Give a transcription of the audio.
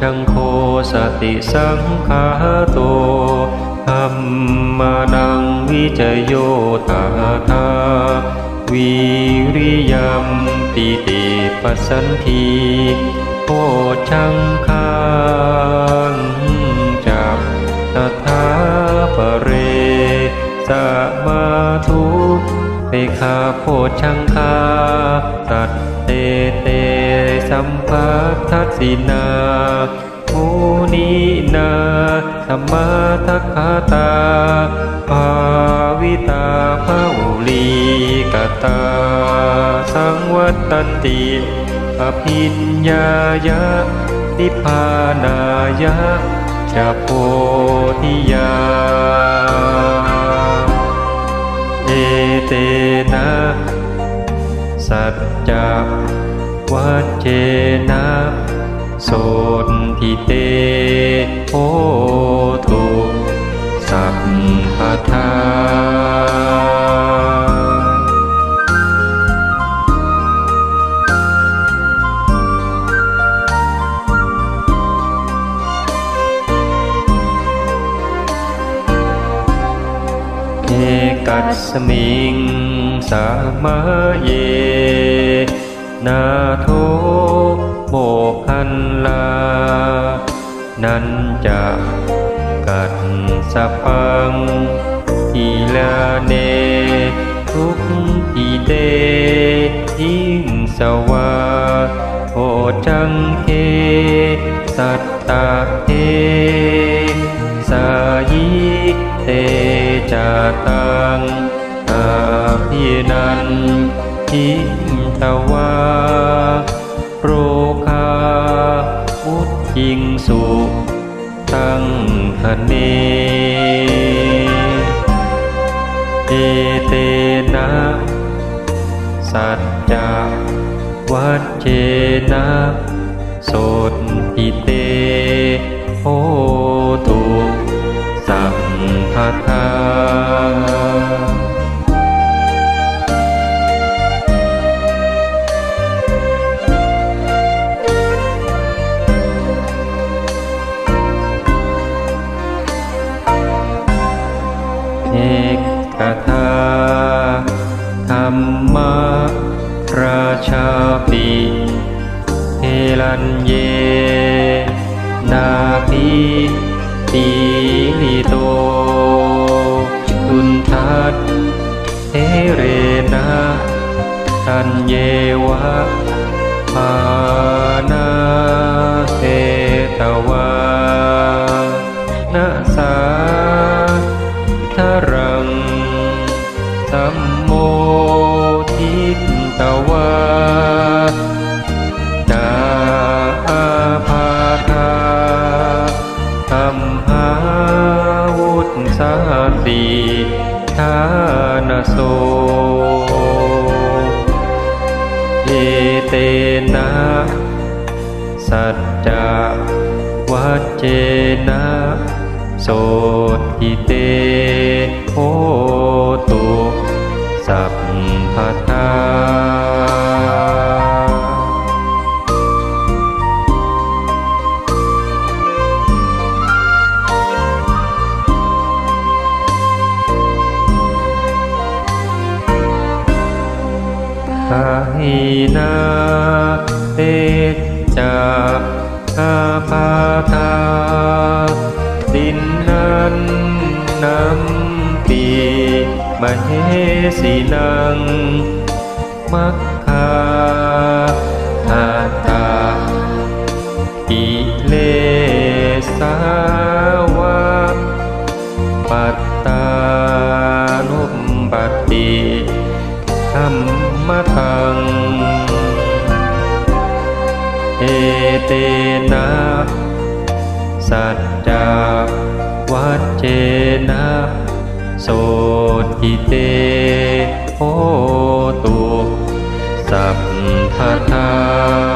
ชังโคสติสังขาโตธรรมานังวิจโยตาธาวิริยมปิติปัสสันทีโพชังคังจับตถาปเรสมาทุเปคาโพชังคาตัดเตเต สัมภัททัสสินามุนีนาธรรมาทัคาตา ภาวิตาภาอุลีกตา สังวัตตันติอภิญญายะนิพพานายะจะโพธิยา เอเตนะ สัจจ วัจเจนะโสทิเตโหตุสัพพทาเอกัสมิงสามาเย นาโทโมคันลา นันจะกัดสะปังทีลาเน ทุกทีเตทิงสวาโอจังเคสัตตาเทสายิเตจาตังอาพินันทิ ตวาโรคามุตจิงสุตั้งคเนเอเตนะสัจจาวัจเจนะโสติเตโหตุสัมภทา เอกทาธรรมราชาปิเฮลันเย นาภิตีลิโต จุนทัตเทเรนะทันเยวะปานาเสตว รังสัมโมทิตวาจาอาภาธาธรรมหาวุฒสาติทานโสเอเตนะสัจจวัจเจนะ โสทิเตโหตุสัพพทาภาหินาเตจาอาภาธาดิน นั้นนำปีมเหสีนัง มัคคาอาตาอิเลสาวะปัตตานุปปัติธรรมทัง เอเตนะ สัจจาวัจเจนะโสติเตโหตุสัพพทา